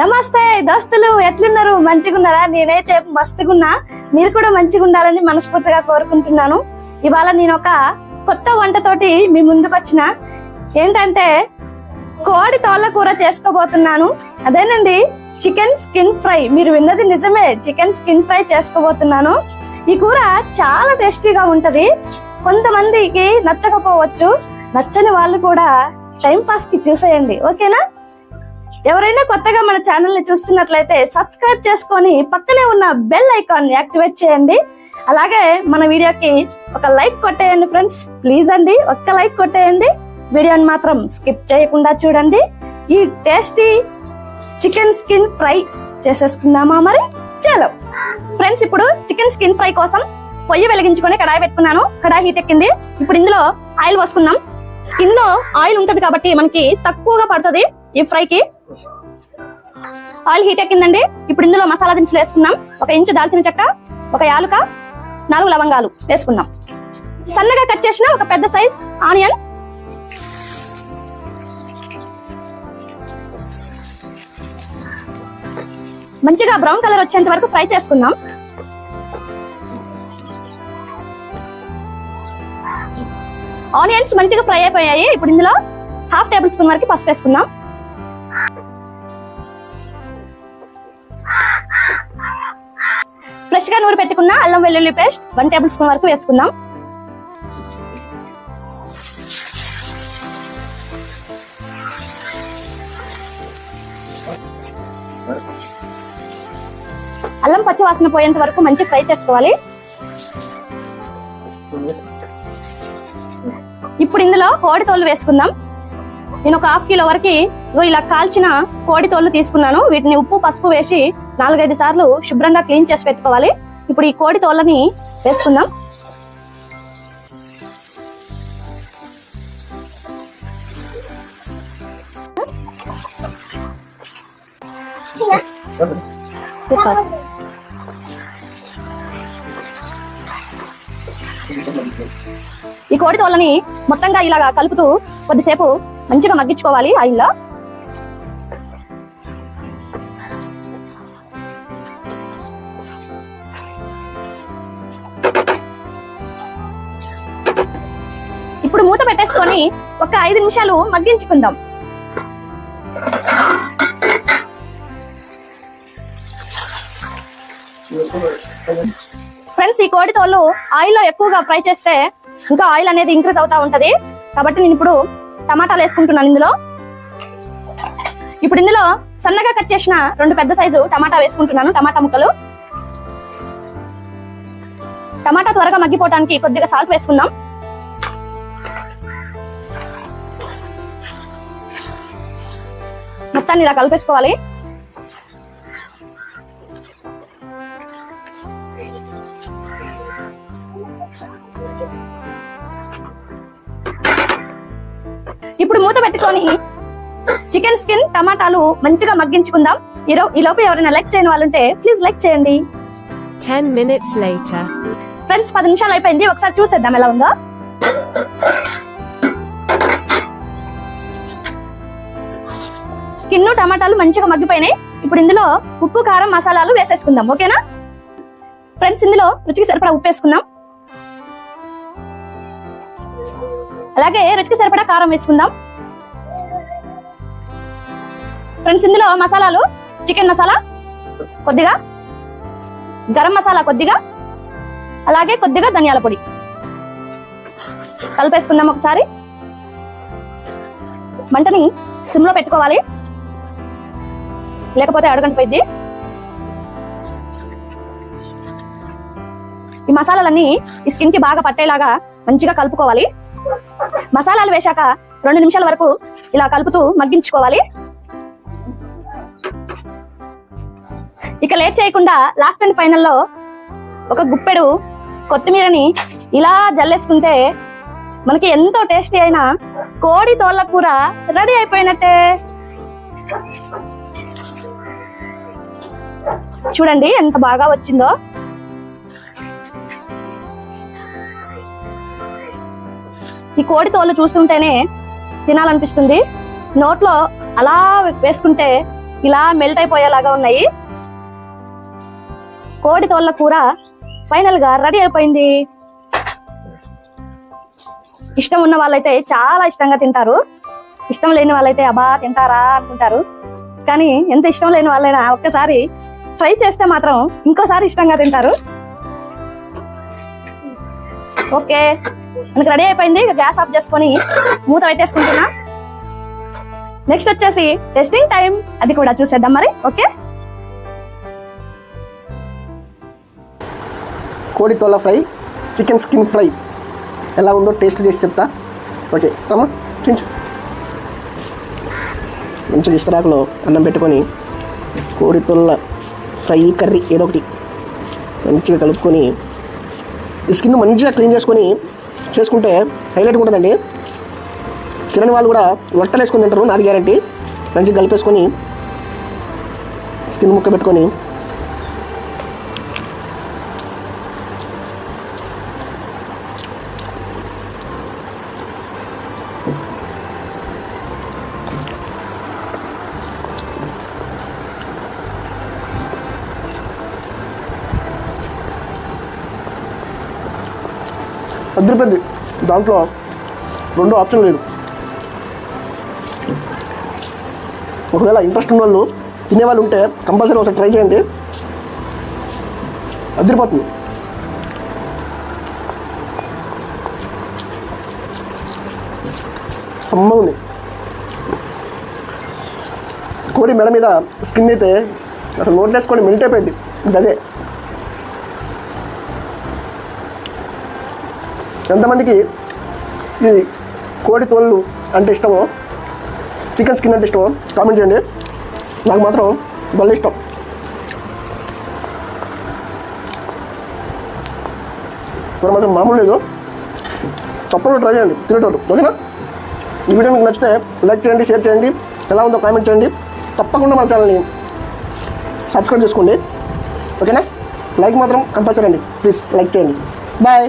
నమస్తే దోస్తులు ఎట్లున్నారు? మంచిగున్నారా? నేనైతే మస్తుగున్నా. మీరు కూడా మంచిగా ఉండాలని మనస్ఫూర్తిగా కోరుకుంటున్నాను. ఇవాళ నేను ఒక కొత్త వంటతోటి మీ ముందుకు వచ్చిన ఏంటంటే కోడి తోళ్ళ కూర చేసుకోబోతున్నాను. అదేనండి చికెన్ స్కిన్ ఫ్రై. మీరు విన్నది నిజమే చికెన్ స్కిన్ ఫ్రై చేసుకోబోతున్నాను. ఈ కూర చాలా టేస్టీగా ఉంటది. కొంతమందికి నచ్చకపోవచ్చు. నచ్చని వాళ్ళు కూడా టైం పాస్కి చూసేయండి. ఓకేనా? ఎవరైనా కొత్తగా మన ఛానల్ని చూస్తున్నట్లయితే సబ్స్క్రైబ్ చేసుకొని పక్కనే ఉన్న బెల్ ఐకాన్ యాక్టివేట్ చేయండి. అలాగే మన వీడియోకి ఒక లైక్ కొట్టేయండి ఫ్రెండ్స్. ప్లీజ్ అండి ఒక్క లైక్ కొట్టేయండి. వీడియోని మాత్రం స్కిప్ చేయకుండా చూడండి. ఈ టేస్టీ చికెన్ స్కిన్ ఫ్రై చేసేసుకుందామా మరి? చేలో. ఫ్రెండ్స్ ఇప్పుడు చికెన్ స్కిన్ ఫ్రై కోసం పొయ్యి వెలిగించుకొని కడాయి పెట్టుకున్నాను. కడాయి హీట్ ఎక్కింది. ఇప్పుడు ఇందులో ఆయిల్ పోసుకుందాం. స్కిన్లో ఆయిల్ ఉంటది కాబట్టి మనకి తక్కువగా పడుతుంది ఈ ఫ్రైకి. ఆయిల్ హీట్ ఎక్కిందండి. ఇప్పుడు ఇందులో మసాలా దినుసులు వేసుకుందాం. ఒక ఇంచు దాల్చిన చెక్క ఒక యాలుక నాలుగు లవంగాలు వేసుకుందాం. సన్నగా కట్ చేసిన ఒక పెద్ద సైజ్ ఆనియన్. మంచిగా బ్రౌన్ కలర్ వచ్చేంత వరకు ఫ్రై చేసుకుందాం. ఆనియన్స్ మంచిగా ఫ్రై అయిపోయాయి. ఇప్పుడు ఇందులో హాఫ్ టేబుల్ స్పూన్ వరకు పసుపు వేసుకుందాం. ఫ్రెష్గా నూరు పెట్టుకున్న అల్లం వెల్లుల్లి పేస్ట్ వన్ టేబుల్ స్పూన్ వరకు వేసుకుందాం. అల్లం పచ్చి వాసన పోయేంత వరకు మంచి ఫ్రై చేసుకోవాలి. ఇప్పుడు ఇందులో కోడి తోలు వేసుకుందాం. నేను ఒక హాఫ్ కిలో వరకు ఇగో ఇలా కాల్చిన కోడి తోలు తీసుకున్నాను. వీటిని ఉప్పు పసుపు వేసి నాలుగైదు సార్లు శుభ్రంగా క్లీన్ చేసి పెట్టుకోవాలి. ఇప్పుడు ఈ కోడి తోళ్ళని వేసుకుందాం. ఈ కోడి తోళ్ళని మొత్తంగా ఇలాగా కలుపుతూ కొద్దిసేపు మంచిగా మగ్గించుకోవాలి ఆయిల్లో. ఇప్పుడు మూత పెట్టేసుకొని ఒక ఐదు నిమిషాలు మగ్గించుకుందాం. ఫ్రెండ్స్ ఈ కోడి ఆయిల్ ఆయిల్లో ఎక్కువగా ఫ్రై చేస్తే ఇంకా ఆయిల్ అనేది ఇంక్రీజ్ అవుతా ఉంటది. కాబట్టి నేను ఇప్పుడు టమాటాలు వేసుకుంటున్నాను ఇందులో. ఇప్పుడు ఇందులో సన్నగా కట్ చేసిన రెండు పెద్ద సైజు టమాటా వేసుకుంటున్నాను టమాటా ముక్కలు. టమాటా త్వరగా మగ్గిపోవడానికి కొద్దిగా సాల్ట్ వేసుకుందాం. మొత్తాన్ని ఇలా కలిపేసుకోవాలి. ఇప్పుడు మూత పెట్టుకొని చికెన్ స్కిన్ టమాటాలు మంచిగా మగ్గించుకుందాం. ఈరో ఈ లోపు ఎవరైనా లైక్ చేయని వాళ్ళు ఉంటే ప్లీజ్ లైక్ చేయండి. 10 minutes later. ఫ్రెండ్స్ పది నిమిషాలు అయిపోయింది. ఒకసారి చూసేద్దాం ఎలా ఉందో. స్కిన్ టమాటాలు మంచిగా మగ్గిపోయినాయి. ఇప్పుడు ఇందులో ఉప్పు కారం మసాలాలు వేసేసుకుందాం. ఓకేనా? ఫ్రెండ్స్ ఇందులో రుచికి సరిపడా ఉప్పు వేసుకుందాం. అలాగే రుచికి సరిపడా కారం వేసుకుందాం. ఫ్రెండ్స్ ఇందులో మసాలాలు చికెన్ మసాలా కొద్దిగా గరం మసాలా కొద్దిగా అలాగే కొద్దిగా ధనియాల పొడి. కలిపేసుకుందాం ఒకసారి. మంటని సిమ్లో పెట్టుకోవాలి. లేకపోతే అడగంటిపోయింది ఈ మసాలాలన్నీ ఈ స్కిన్కి బాగా పట్టేలాగా మంచిగా కలుపుకోవాలి. మసాలాలు వేశాక రెండు నిమిషాల వరకు ఇలా కలుపుతూ మగ్గించుకోవాలి. ఇక లేట్ చేయకుండా లాస్ట్ అండ్ ఫైనల్లో ఒక గుప్పెడు కొత్తిమీరని ఇలా జల్లేసుకుంటే మనకి ఎంతో టేస్టీ అయిన కోడి తోళ్ళ కూర రెడీ అయిపోయినట్టే. చూడండి ఎంత బాగా వచ్చిందో. ఈ కోడి తోలు చూస్తుంటేనే తినాలనిపిస్తుంది. నోట్లో అలా వేసుకుంటే ఇలా మెల్ట్ అయిపోయేలాగా ఉన్నాయి. కోడి తోళ్ళ కూర ఫైనల్గా రెడీ అయిపోయింది. ఇష్టం ఉన్న వాళ్ళైతే చాలా ఇష్టంగా తింటారు. ఇష్టం లేని వాళ్ళైతే అబ్బా తింటారా అనుకుంటారు. కానీ ఎంత ఇష్టం లేని వాళ్ళైనా ఒక్కసారి ట్రై చేస్తే మాత్రం ఇంకోసారి ఇష్టంగా తింటారు. ఓకే. మనకి రెడీ అయిపోయింది. గ్యాస్ ఆఫ్ చేసుకొని మూత పెట్టేసుకుంటున్నా. నెక్స్ట్ వచ్చేసి టెస్టింగ్ టైం అది కూడా చూసేద్దాం మరి. ఓకే కోడి తోల ఫ్రై చికెన్ స్కిన్ ఫ్రై ఎలా ఉందో టేస్ట్ చేసి చెప్తా. ఓకే రమ్మా చించు. మంచి ఇస్తరాకులో అన్నం పెట్టుకొని కోడి తొల్ల ఫ్రై కర్రీ ఏదో ఒకటి మంచిగా కలుపుకొని ఈ స్కిన్ మంచిగా క్లీన్ చేసుకొని చేసుకుంటే హైలైట్గా ఉంటుందండి. తినని వాళ్ళు కూడా లొట్టలు వేసుకొని తింటారు నాది గ్యారంటీ మంచిగా కలిపేసుకొని స్కిన్ ముక్క పెట్టుకొని. అద్దరిపోద్ది దాంట్లో రెండు ఆప్షన్ లేదు. ఒకవేళ ఇంట్రెస్ట్ ఉన్న వాళ్ళు తినేవాళ్ళు ఉంటే కంపల్సరీ ఒకసారి ట్రై చేయండి. అదిరిపోతుంది సమ్మగా ఉంది. కోడి మెడ మీద స్కిన్ అయితే అసలు నోట్లేసుకొని మెల్ట్ అయిపోయింది. అదే ఎంతమందికి ఇది కోడి తోళ్ళు అంటే ఇష్టమో చికెన్ స్కిన్ అంటే ఇష్టమో కామెంట్ చేయండి. నాకు మాత్రం భలే ఇష్టం. ఇక్కడ మాత్రం మామూలు లేదు. తప్పకుండా ట్రై చేయండి తినేటోళ్ళు ఓకేనా? ఈ వీడియో మీకు నచ్చితే లైక్ చేయండి షేర్ చేయండి ఎలా ఉందో కామెంట్ చేయండి. తప్పకుండా మన ఛానల్ని సబ్స్క్రైబ్ చేసుకోండి. ఓకేనా? లైక్ మాత్రం కంపల్సరీ అండి. ప్లీజ్ లైక్ చేయండి. బాయ్.